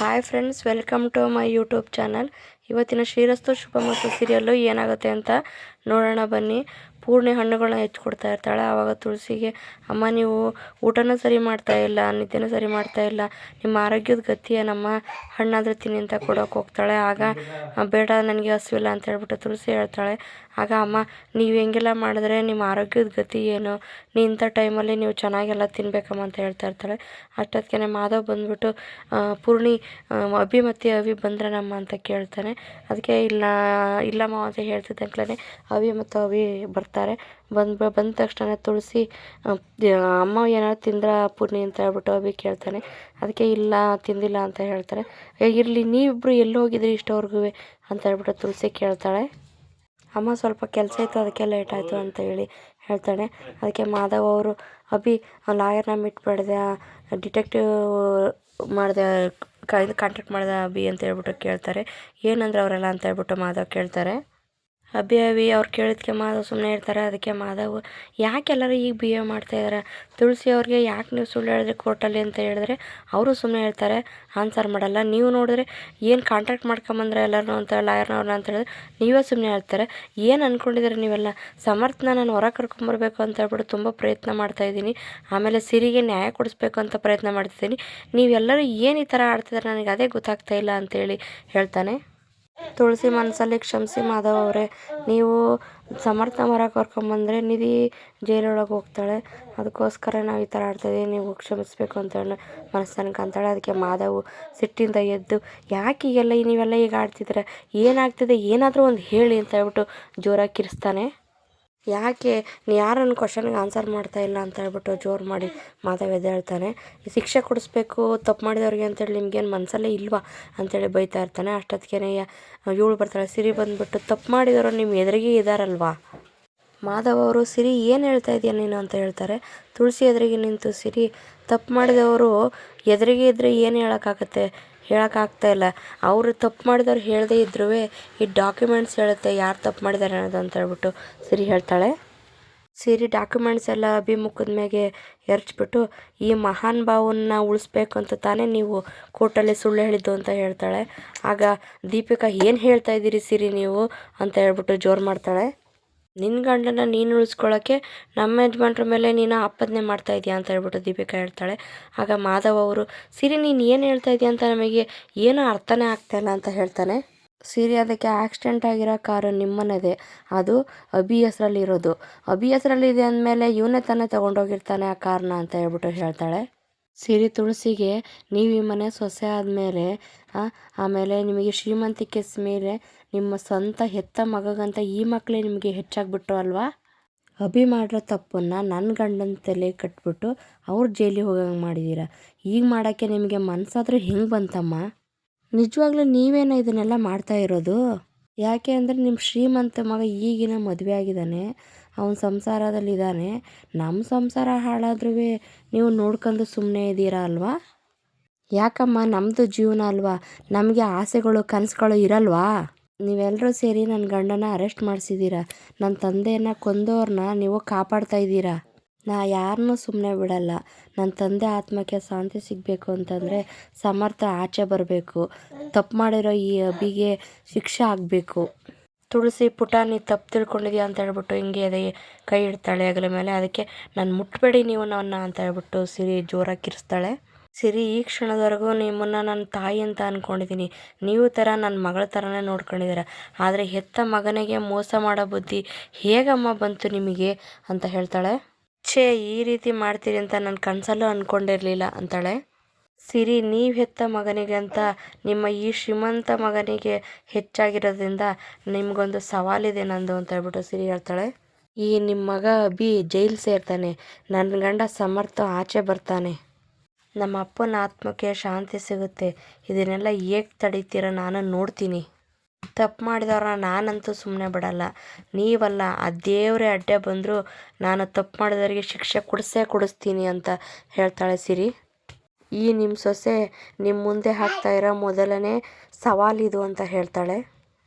Hi friends welcome to my YouTube channel. ಇವತ್ತಿನ ಶ್ರೀರಸ್ತು ಶುಭ ಮತ್ತು serial ಏನಾಗುತ್ತೆ ಅಂತ ನೋಡೋಣ ಬನ್ನಿ. ಪೂರ್ಣಿ ಹಣ್ಣುಗಳನ್ನ ಹೆಚ್ಚಿಕೊಡ್ತಾ ಇರ್ತಾಳೆ. ಆವಾಗ ತುಳಸಿಗೆ, ಅಮ್ಮ, ನೀವು ಊಟನ ಸರಿ ಮಾಡ್ತಾ ಇಲ್ಲ, ನಿದ್ದೆನೂ ಸರಿ ಮಾಡ್ತಾ ಇಲ್ಲ. ನಿಮ್ಮ ಆರೋಗ್ಯದ ಗತಿಯ ನಮ್ಮ ಹಣ್ಣಾದರೂ ತಿನ್ನಿ ಅಂತ ಕೊಡೋಕೆ ಹೋಗ್ತಾಳೆ. ಆಗ ಬೇಡ, ನನಗೆ ಹಸಿವಿಲ್ಲ ಅಂತ ಹೇಳ್ಬಿಟ್ಟು ತುಳಸಿ ಹೇಳ್ತಾಳೆ. ಆಗ, ಅಮ್ಮ, ನೀವು ಹೆಂಗೆಲ್ಲ ಮಾಡಿದ್ರೆ ನಿಮ್ಮ ಆರೋಗ್ಯದ ಗತಿ ಏನು? ನೀ ಇಂಥ ಟೈಮಲ್ಲಿ ನೀವು ಚೆನ್ನಾಗೆಲ್ಲ ತಿನ್ಬೇಕಮ್ಮ ಅಂತ ಹೇಳ್ತಾ ಇರ್ತಾಳೆ. ಅಷ್ಟೊತ್ತಿಗೆ ಮಾಧವ್ ಬಂದ್ಬಿಟ್ಟು ಪೂರ್ಣಿ ಅಭಿ ಮತ್ತು ಅವಿ ಬಂದ್ರನಮ್ಮ ಅಂತ ಕೇಳ್ತಾನೆ. ಅದಕ್ಕೆ ಇಲ್ಲ ಇಲ್ಲಮ್ಮ ಅಂತ ಹೇಳ್ತಿದ್ದಂಕ್ಲೇ ಅವಿ ಮತ್ತು ಅವಿ ಬರ್ತಾರೆ. ಬಂದು ಬಂದ ತಕ್ಷಣ ತುಳಸಿ ಅಮ್ಮ ಏನಾದ್ರು ತಿಂದ್ರ ಪೂರ್ಣಿ ಅಂತ ಹೇಳ್ಬಿಟ್ಟು ಅವಿ ಕೇಳ್ತಾನೆ. ಅದಕ್ಕೆ ಇಲ್ಲ ತಿಂದಿಲ್ಲ ಅಂತ ಹೇಳ್ತಾರೆ. "ಏ, ಇರ್ಲಿ ನೀವಿಬ್ರು ಎಲ್ಲಿ ಹೋಗಿದ್ರಿ ಇಷ್ಟವರೆಗೂ ಅಂತ ಹೇಳ್ಬಿಟ್ಟು ತುಳಸಿ ಕೇಳ್ತಾಳೆ. ಅಮ್ಮ ಸ್ವಲ್ಪ ಕೆಲಸ ಇತ್ತು ಅದಕ್ಕೆ ಲೇಟ್ ಆಯಿತು ಅಂತ ಹೇಳಿ ಹೇಳ್ತಾಳೆ ಅದಕ್ಕೆ ಮಾಧವ್ ಅವರು ಅಭಿ ಲಾಯರ್ನ ಮೀಟ್ ಡಿಟೆಕ್ಟಿವ್ ಮಾಡಿದೆ ಕಾಂಟ್ಯಾಕ್ಟ್ ಮಾಡಿದೆ ಅಭಿ ಅಂತ ಹೇಳ್ಬಿಟ್ಟು ಕೇಳ್ತಾರೆ. ಏನಂದ್ರೆ ಅವರೆಲ್ಲ ಅಂತ ಹೇಳ್ಬಿಟ್ಟು ಮಾಧವ್ ಕೇಳ್ತಾರೆ. ಅಭಿ ಅಭಿ ಅವ್ರು ಕೇಳಿದ್ಕೆ ಮಾಧವ್ ಸುಮ್ಮನೆ ಇರ್ತಾರೆ, ಅದಕ್ಕೆ ಮಾಧವ್ ಯಾಕೆ ಎಲ್ಲರೂ ಈಗ ಬಿಹೇವ್ ಮಾಡ್ತಾ ಇದ್ದಾರೆ ತುಳಸಿ ಅವ್ರಿಗೆ ಯಾಕೆ ನೀವು ಸುಳ್ಳು ಹೇಳಿದ್ರಿ ಕೋರ್ಟಲ್ಲಿ ಅಂತ ಹೇಳಿದ್ರೆ ಅವರು ಸುಮ್ಮನೆ ಹೇಳ್ತಾರೆ, ಆನ್ಸರ್ ಮಾಡಲ್ಲ, ನೀವು ನೋಡಿದ್ರೆ ಏನು ಕಾಂಟ್ಯಾಕ್ಟ್ ಮಾಡ್ಕೊಂಬಂದ್ರೆ ಎಲ್ಲರೂ ಅಂತ ಲಾಯರ್ನವ್ರನ್ನ ಅಂತ ಹೇಳಿದ್ರೆ ನೀವೇ ಸುಮ್ಮನೆ ಹೇಳ್ತಾರೆ. ಏನು ಅಂದ್ಕೊಂಡಿದ್ದೀರಿ ನೀವೆಲ್ಲ? ಸಮರ್ಥನ ನಾನು ಹೊರ ಕರ್ಕೊಂಬರ್ಬೇಕು ಅಂತ ಹೇಳ್ಬಿಟ್ಟು ತುಂಬ ಪ್ರಯತ್ನ ಮಾಡ್ತಾ ಇದ್ದೀನಿ. ಆಮೇಲೆ ಸಿರಿಗೆ ನ್ಯಾಯ ಕೊಡಿಸ್ಬೇಕು ಅಂತ ಪ್ರಯತ್ನ ಮಾಡ್ತಿದ್ದೀನಿ. ನೀವೆಲ್ಲರೂ ಏನು ಈ ಥರ ಆಡ್ತಿದ್ದಾರೆ? ನನಗೆ ಅದೇ ಗೊತ್ತಾಗ್ತಾ ಇಲ್ಲ ಅಂತೇಳಿ ಹೇಳ್ತಾನೆ. ತುಳಸಿ ಮನಸಲ್ಲಿ ಕ್ಷಮಿಸಿ ಮಾಧವ್ ಅವರೇ. ನೀವು ಸಮರ್ಥ ಮರ ಕರ್ಕೊಂಬಂದರೆ ನಿಧಿ ಜೈಲೊಳಗೆ ಹೋಗ್ತಾಳೆ. ಅದಕ್ಕೋಸ್ಕರ ನಾವು ಈ ಥರ ಆಡ್ತಾಯಿದ್ದೀವಿ ನೀವು ಕ್ಷಮಿಸಬೇಕು ಅಂತ ಹೇಳಿ ಮನಸ್ಸನ್ನು ಅಂತಾಳೆ ಅದಕ್ಕೆ ಮಾಧವ್ ಸಿಟ್ಟಿಂದ ಎದ್ದು, ಯಾಕೆ ಈಗೆಲ್ಲ ನೀವೆಲ್ಲ ಈಗ ಆಡ್ತಿದ್ದೀರ? ಏನಾಗ್ತಿದೆ? ಏನಾದರೂ ಒಂದು ಹೇಳಿ ಅಂತ ಹೇಳ್ಬಿಟ್ಟು ಜೋರಾಗಿ ಕಿರಿಸ್ತಾನೆ. ಯಾಕೆ, ನೀ ನನ್ನ ಕ್ವಶನ್ಗೆ ಆನ್ಸರ್ ಮಾಡ್ತಾ ಇಲ್ಲ ಅಂತ ಹೇಳ್ಬಿಟ್ಟು ಜೋರು ಮಾಡಿ ಮಾಧವ್ ಎದ್ದೇಳ್ತಾನೆ ಶಿಕ್ಷೆ ಕೊಡಿಸ್ಬೇಕು, ತಪ್ಪು ಮಾಡಿದವ್ರಿಗೆ ಅಂತೇಳಿ ನಿಮ್ಗೇನು ಮನಸ್ಸಲ್ಲೇ ಇಲ್ವಾ ಅಂತೇಳಿ ಬೈತಾ ಇರ್ತಾನೆ. ಅಷ್ಟೊತ್ತಿಗೆ ಇವಳು ಬರ್ತಾಳೆ, ಸಿರಿ ಬಂದುಬಿಟ್ಟು, ತಪ್ಪು ಮಾಡಿದವರು ನಿಮ್ಮ ಎದುರಿಗೆ ಇದ್ದಾರಲ್ವಾ ಮಾಧವ್ ಅವರು, ಸಿರಿ, ಏನು ಹೇಳ್ತಾ ಇದೆಯಾ ನೀನು? ಅಂತ ಹೇಳ್ತಾರೆ. ತುಳಸಿ ಎದುರಿಗೆ ನಿಂತು, ಸಿರಿ, ತಪ್ಪು ಮಾಡಿದವರು ಎದುರಿಗೆ ಇದ್ದರೆ ಏನು ಹೇಳೋಕ್ಕಾಗತ್ತೆ? ಹೇಳೋಕ್ಕಾಗ್ತಾ ಇಲ್ಲ. ಅವರು ತಪ್ಪು ಮಾಡಿದವ್ರು ಹೇಳದೇ ಇದ್ರೂ ಈ ಡಾಕ್ಯುಮೆಂಟ್ಸ್ ಹೇಳುತ್ತೆ, ಯಾರು ತಪ್ಪು ಮಾಡಿದ್ದಾರೆ ಅನ್ನೋದು ಅಂತ ಹೇಳ್ಬಿಟ್ಟು ಸಿರಿ ಹೇಳ್ತಾಳೆ. ಸಿರಿ ಡಾಕ್ಯುಮೆಂಟ್ಸ್ ಎಲ್ಲ ಅಭಿಮುಖದ ಮೇಲೆ ಎರಚ್ಬಿಟ್ಟು ಈ ಮಹಾನ್ ಭಾವನ್ನ ಉಳಿಸ್ಬೇಕು ಅಂತ ತಾನೇ ನೀವು ಕೋರ್ಟಲ್ಲಿ ಸುಳ್ಳು ಹೇಳಿದ್ದು ಅಂತ ಹೇಳ್ತಾಳೆ. ಆಗ ದೀಪಿಕಾ ಏನು ಹೇಳ್ತಾ ಇದ್ದೀರಿ ಸಿರಿ ನೀವು ಅಂತ ಹೇಳ್ಬಿಟ್ಟು ಜೋರು ಮಾಡ್ತಾಳೆ. ನಿನ್ನ ಗಂಡನ ನೀನು ಉಳಿಸ್ಕೊಳ್ಳೋಕ್ಕೆ ನಮ್ಮ ಯಜಮಾನ್ರ ಮೇಲೆ ನೀನು ಆಪಾದನೆ ಮಾಡ್ತಾ ಇದೀಯ ಅಂತ ಹೇಳ್ಬಿಟ್ಟು ದೀಪಿಕಾ ಹೇಳ್ತಾಳೆ. ಆಗ ಮಾಧವ್ ಅವರು, ಸಿರಿ, ನೀನು ಏನು ಹೇಳ್ತಾ ಇದೀಯ ಅಂತ ನಮಗೆ ಏನೂ ಅರ್ಥನೇ ಆಗ್ತಾ ಇಲ್ಲ ಅಂತ ಹೇಳ್ತಾನೆ. ಸಿರಿ, ಅದಕ್ಕೆ ಆಕ್ಸಿಡೆಂಟ್ ಆಗಿರೋ ಕಾರು ನಿಮ್ಮನದೇ. ಅದು ಅಬಿ ಹೆಸ್ರಲ್ಲಿ ಇರೋದು ಅಭಿ ಹೆಸ್ರಲ್ಲಿದೆ ಅಂದಮೇಲೆ ಇವನೇ ತಾನೇ ತೊಗೊಂಡೋಗಿರ್ತಾನೆ ಆ ಕಾರನ್ನ ಅಂತ ಹೇಳ್ಬಿಟ್ಟು ಹೇಳ್ತಾಳೆ. ಸಿರಿ ತುಳಸಿಗೆ ನೀವು ಈ ಮನೆ ಸೊಸೆ ಆದಮೇಲೆ ಆಮೇಲೆ ನಿಮಗೆ ಶ್ರೀಮಂತಿಕೆ ಮೇಲೆ ನಿಮ್ಮ ಸ್ವಂತ ಹೆತ್ತ ಮಗಗಂತ ಈ ಮಕ್ಕಳೇ ನಿಮಗೆ ಹೆಚ್ಚಾಗ್ಬಿಟ್ರು ಅಲ್ವಾ? ಅಭಿ ಮಾಡಿರೋ ತಪ್ಪನ್ನು ನನ್ನ ಗಂಡನ ತಲೆ ಕಟ್ಬಿಟ್ಟು ಅವ್ರ ಜೈಲಿಗೆ ಹೋಗಂಗೆ ಮಾಡಿದ್ದೀರ ಈಗ ಮಾಡೋಕ್ಕೆ ನಿಮಗೆ ಮನಸ್ಸಾದರೂ ಹೆಂಗೆ ಬಂತಮ್ಮ? ನಿಜವಾಗ್ಲೂ ನೀವೇನ ಇದನ್ನೆಲ್ಲ ಮಾಡ್ತಾ ಇರೋದು? ಯಾಕೆ ಅಂದರೆ ನಿಮ್ಮ ಶ್ರೀಮಂತ ಮಗ ಈಗಿನ ಮದುವೆ ಆಗಿದ್ದಾನೆ ಅವನ ಸಂಸಾರದಲ್ಲಿದ್ದಾನೆ ನಮ್ಮ ಸಂಸಾರ ಹಾಳಾದ್ರೂ ನೀವು ನೋಡ್ಕೊಂಡು ಸುಮ್ಮನೆ ಇದ್ದೀರಾ ಅಲ್ವಾ? ಯಾಕಮ್ಮ ನಮ್ಮದು ಜೀವನ ಅಲ್ವಾ? ನಮಗೆ ಆಸೆಗಳು, ಕನಸುಗಳು ಇರಲ್ವಾ? ನೀವೆಲ್ಲರೂ ಸೇರಿ ನನ್ನ ಗಂಡನ ಅರೆಸ್ಟ್ ಮಾಡಿಸಿದ್ದೀರಾ? ನನ್ನ ತಂದೆಯನ್ನು ಕೊಂದವ್ರನ್ನ ನೀವು ಕಾಪಾಡ್ತಾ ಇದ್ದೀರಾ? ನಾ ಯಾರನ್ನೂ ಸುಮ್ಮನೆ ಬಿಡಲ್ಲ. ನನ್ನ ತಂದೆ ಆತ್ಮಕ್ಕೆ ಶಾಂತಿ ಸಿಗಬೇಕು ಅಂತಂದರೆ ಸಮರ್ಥ ಆಚೆ ಬರಬೇಕು. ತಪ್ಪು ಮಾಡಿರೋ ಈ ಅಭಿಗೆ ಶಿಕ್ಷೆ ಆಗಬೇಕು. ತುಳಸಿ ಪುಟ ನೀ ತಪ್ಪು ತಿಳ್ಕೊಂಡಿದ್ಯಾ ಅಂತ ಹೇಳ್ಬಿಟ್ಟು ಹಿಂಗೆ ಅದೇ ಕೈ ಇಡ್ತಾಳೆ ಅಗಲ ಮೇಲೆ. ಅದಕ್ಕೆ ನಾನು ಮುಟ್ಬೇಡಿ ನೀವು ನನ್ನ ಅಂತ ಹೇಳ್ಬಿಟ್ಟು ಸಿರಿ ಜೋರಾಗಿ ಕಿರಿಸ್ತಾಳೆ. ಸಿರಿ ಈ ಕ್ಷಣದವರೆಗೂ ನಿಮ್ಮನ್ನು ನನ್ನ ತಾಯಿ ಅಂತ ಅಂದ್ಕೊಂಡಿದ್ದೀನಿ ನೀವು ಥರ ನನ್ನ ಮಗಳ ಥರನೇ ನೋಡ್ಕೊಂಡಿದ್ದೀರ ಆದರೆ ಹೆತ್ತ ಮಗನಿಗೆ ಮೋಸ ಮಾಡೋ ಬುದ್ಧಿ ಹೇಗಮ್ಮ ಬಂತು ನಿಮಗೆ ಅಂತ ಹೇಳ್ತಾಳೆ. ಛೇ, ಈ ರೀತಿ ಮಾಡ್ತೀರಿ ಅಂತ ನನ್ನ ಕನಸಲ್ಲೂ ಅಂದ್ಕೊಂಡಿರಲಿಲ್ಲ ಅಂತಾಳೆ. ಸಿರಿ, ನೀವು ಹೆತ್ತ ಮಗನಿಗೆ ಅಂತ ನಿಮ್ಮ ಈ ಶ್ರೀಮಂತ ಮಗನಿಗೆ ಹೆಚ್ಚಾಗಿರೋದ್ರಿಂದ ನಿಮಗೊಂದು ಸವಾಲಿದೆ ನಂದು ಅಂತ ಹೇಳ್ಬಿಟ್ಟು ಸಿರಿ ಹೇಳ್ತಾಳೆ. ಈ ನಿಮ್ಮ ಮಗ ಅಭಿ ಜೈಲ್ ಸೇರ್ತಾನೆ. ನನ್ನ ಗಂಡ ಸಮರ್ಥ ಆಚೆ ಬರ್ತಾನೆ. ನಮ್ಮ ಅಪ್ಪನ ಆತ್ಮಕ್ಕೆ ಶಾಂತಿ ಸಿಗುತ್ತೆ. ಇದನ್ನೆಲ್ಲ ಹೇಗೆ ತಡಿತೀರ ನಾನು ನೋಡ್ತೀನಿ. ತಪ್ಪು ಮಾಡಿದವ್ರ ನಾನಂತೂ ಸುಮ್ಮನೆ ಬಿಡಲ್ಲ. ನೀವಲ್ಲ, ಆ ದೇವರೇ ಅಡ್ಡ ಬಂದರೂ ನಾನು ತಪ್ಪು ಮಾಡಿದವರಿಗೆ ಶಿಕ್ಷೆ ಕೊಡಿಸೇ ಕೊಡಿಸ್ತೀನಿ ಅಂತ ಹೇಳ್ತಾಳೆ ಸಿರಿ. ಈ ನಿಮ್ಮ ಸೊಸೆ ನಿಮ್ಮ ಮುಂದೆ ಹಾಕ್ತಾ ಇರೋ ಮೊದಲನೇ ಸವಾಲಿದು ಅಂತ ಹೇಳ್ತಾಳೆ.